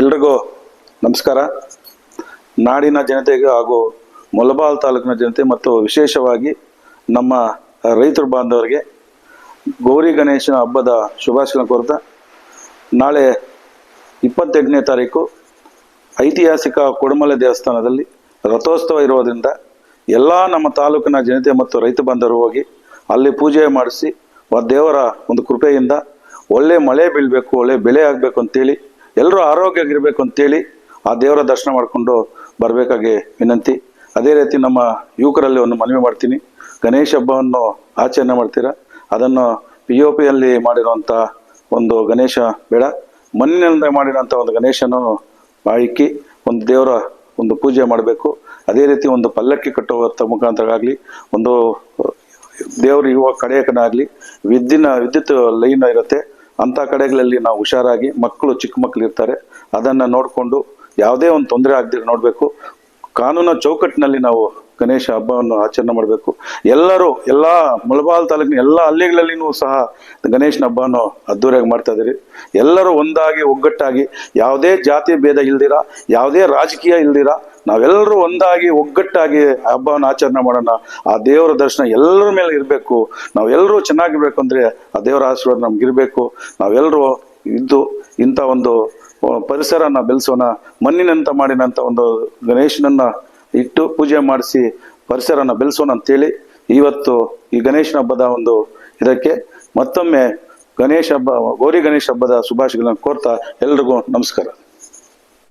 ಎಲ್ರಿಗೂ ನಮಸ್ಕಾರ. ನಾಡಿನ ಜನತೆಗೆ ಹಾಗೂ ಮೊಲಬಾಲ್ ತಾಲೂಕಿನ ಜನತೆ ಮತ್ತು ವಿಶೇಷವಾಗಿ ನಮ್ಮ ರೈತರು ಬಾಂಧವರಿಗೆ ಗೌರಿ ಗಣೇಶನ ಹಬ್ಬದ ಶುಭಾಶಯ ಕೋರ್ತಾ. ನಾಳೆ ಇಪ್ಪತ್ತೆಂಟನೇ ತಾರೀಕು ಐತಿಹಾಸಿಕ ಕೊಡಮಲೆ ದೇವಸ್ಥಾನದಲ್ಲಿ ರಥೋತ್ಸವ ಇರೋದ್ರಿಂದ ಎಲ್ಲ ನಮ್ಮ ತಾಲೂಕಿನ ಜನತೆ ಮತ್ತು ರೈತ ಬಾಂಧವರು ಹೋಗಿ ಅಲ್ಲಿ ಪೂಜೆ ಮಾಡಿಸಿ ದೇವರ ಒಂದು ಕೃಪೆಯಿಂದ ಒಳ್ಳೆ ಮಳೆ ಬೀಳಬೇಕು, ಒಳ್ಳೆ ಬೆಳೆ ಆಗಬೇಕು ಅಂತೇಳಿ ಎಲ್ಲರೂ ಆರೋಗ್ಯವಾಗಿರಬೇಕು ಅಂತೇಳಿ ಆ ದೇವರ ದರ್ಶನ ಮಾಡಿಕೊಂಡು ಬರಬೇಕಾಗಿ ವಿನಂತಿ. ಅದೇ ರೀತಿ ನಮ್ಮ ಯುವಕರಲ್ಲಿ ಒಂದು ಮನವಿ ಮಾಡ್ತೀನಿ. ಗಣೇಶ ಹಬ್ಬವನ್ನು ಆಚರಣೆ ಮಾಡ್ತೀರಾ? ಅದನ್ನು ಪಿ ಒ ಪಿಯಲ್ಲಿ ಮಾಡಿರುವಂಥ ಒಂದು ಗಣೇಶ ಬೇಡ. ಮಣ್ಣಿನಿಂದ ಮಾಡಿರೋಂಥ ಒಂದು ಗಣೇಶನ ಇಕ್ಕಿ ಒಂದು ದೇವರ ಒಂದು ಪೂಜೆ ಮಾಡಬೇಕು. ಅದೇ ರೀತಿ ಒಂದು ಪಲ್ಲಕ್ಕಿ ಕಟ್ಟುವಂಥ ಮುಖಾಂತರ ಆಗಲಿ, ಒಂದು ದೇವರು ಇರುವ ಕಡೆಯಕನಾಗಲಿ ವಿದ್ಯುನ ವಿದ್ಯುತ್ ಲೈನ್ ಇರುತ್ತೆ. ಅಂಥ ಕಡೆಗಳಲ್ಲಿ ನಾವು ಹುಷಾರಾಗಿ ಮಕ್ಕಳು ಚಿಕ್ಕ ಮಕ್ಕಳು ಇರ್ತಾರೆ. ಅದನ್ನು ನೋಡಿಕೊಂಡು ಯಾವುದೇ ಒಂದು ತೊಂದರೆ ಆಗದಿರ ನೋಡಬೇಕು. ಕಾನೂನ ಚೌಕಟ್ಟಿನಲ್ಲಿ ನಾವು ಗಣೇಶ ಹಬ್ಬವನ್ನು ಆಚರಣೆ ಮಾಡಬೇಕು. ಎಲ್ಲರೂ, ಎಲ್ಲ ಮುಳಬಾಲ್ ತಾಲೂಕಿನ ಎಲ್ಲ ಹಳ್ಳಿಗಳಲ್ಲಿನೂ ಸಹ ಗಣೇಶನ ಹಬ್ಬವನ್ನು ಅದ್ದೂರಿಯಾಗಿ ಮಾಡ್ತಾ ಇದ್ದೀರಿ. ಎಲ್ಲರೂ ಒಂದಾಗಿ, ಒಗ್ಗಟ್ಟಾಗಿ ಯಾವುದೇ ಜಾತಿ ಭೇದ ಇಲ್ದಿರ, ಯಾವುದೇ ರಾಜಕೀಯ ಇಲ್ದಿರ ನಾವೆಲ್ಲರೂ ಒಂದಾಗಿ, ಒಗ್ಗಟ್ಟಾಗಿ ಹಬ್ಬವನ್ನು ಆಚರಣೆ ಮಾಡೋಣ. ಆ ದೇವರ ದರ್ಶನ ಎಲ್ಲರ ಮೇಲೆ ಇರಬೇಕು. ನಾವೆಲ್ಲರೂ ಚೆನ್ನಾಗಿರ್ಬೇಕು ಅಂದರೆ ಆ ದೇವರ ಆಶೀರ್ವಾದ ನಮ್ಗಿರಬೇಕು ನಾವೆಲ್ಲರೂ ಇದ್ದು ಇಂಥ ಒಂದು ಪರಿಸರನ ಬೆಳೆಸೋಣ. ಮಣ್ಣಿನಂತ ಮಾಡಿದಂಥ ಒಂದು ಗಣೇಶನನ್ನ ಇಟ್ಟು ಪೂಜೆ ಮಾಡಿಸಿ ಪರಿಸರನ ಬೆಳೆಸೋಣ ಅಂತೇಳಿ ಇವತ್ತು ಈ ಗಣೇಶನ ಹಬ್ಬದ ಒಂದು ಇದಕ್ಕೆ ಮತ್ತೊಮ್ಮೆ ಗಣೇಶ ಹಬ್ಬ, ಗೌರಿ ಗಣೇಶ ಹಬ್ಬದ ಶುಭಾಶಯಗಳನ್ನು ಕೋರ್ತಾ ಎಲ್ರಿಗೂ ನಮಸ್ಕಾರ.